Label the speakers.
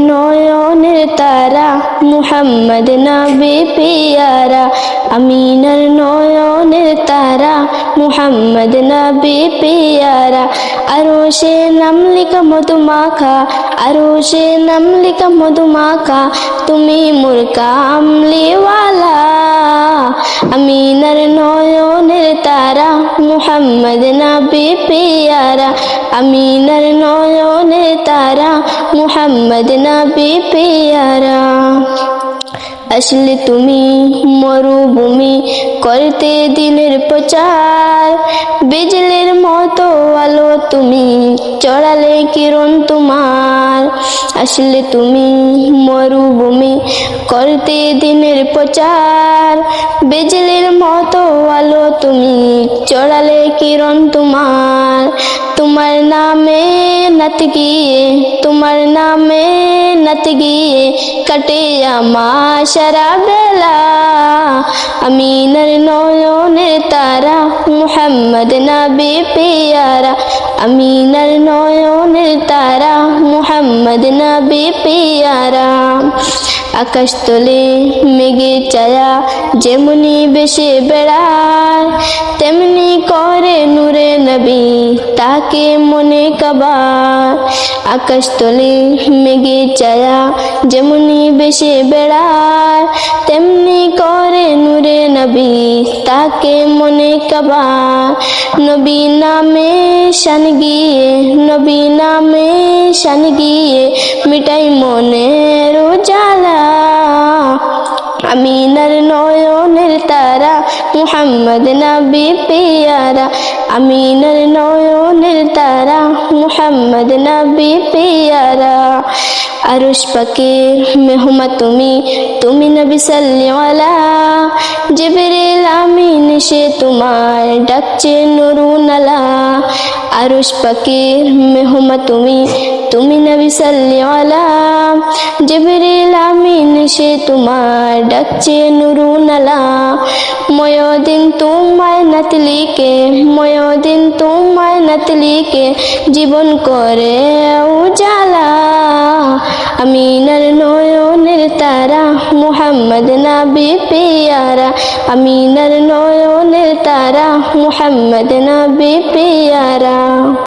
Speaker 1: নয়নের তারা, মুহাম্মদ নবী পিয়ারা। আমিনার নয়নের তারা, মুহাম্মদ নবী পিয়ারা। আরও সে নাম লিখা মধুমাখা, আরও সে নাম লিখা মধুমাখা। তুমি মোর কামলিওয়ালা মুহাম্মদ নবী পিয়ারা, আমিনার নয়নের তারা মুহাম্মদ নবী পিয়ারা। আসলে তুমি মরুভূমি করতে দিনের প্রচার, বিজলির মতো আলো তুমি চড়ালে কিরণ তোমার। আসলে তুমি মরুভূমি করতে দিনের প্রচার। বিজলির মতো আলো তুমি চড়ালে কিরণ তোমার। তোমার নামে নাত তোমার নামে নাত গিয়ে কাটে আমার সারা বেলা। আমিনার নয়নের তারা মুহাম্মদ নবী পিয়ারা আমিনার নয়নের তারা মুহাম্মদ নবী পিয়ারা আকাশ তলে মেঘে চায়া যেমনি বেশে বেড়ায় তেমনি করে নূরে নবী, তাকে মনে কাবার। আকাশ তলে মেঘে চায়া যেমনি বেশে বেড়ায়, তেমনি করে নূরে নবী, তাকে মনে কাবার। নবী নামে শান গিয়ে, নবী নামে শান গিয়ে মিটাই উজালা আমিনার নয়নের তারা, মুহাম্মদ নবী পিয়ারা। আমিনার নয়নের তারা, মুহাম্মদ নবী পিয়ারা। আরুষ পাকের মেহমা তুমি তুমি নবী সাল্লিওয়ালা। জিবরিল আমিন, সে তোমার ডাকছে নুরুনালা আরুষ পাকের মেহমা তুমি তুমি নবী সাল্লিওয়ালা জিবরিল আমিন, সে তোমার ডাকছে নুরুনালা ময়দিন তোমায় নাতলিকে, ময়দিন তোমায় নাতলিকে জীবন করে উজালা। আমিনার নয়নের তারা মুহাম্মদ নবী পিয়ারা। আমিনার নয়নের তারা মুহাম্মদ নবী পিয়ারা।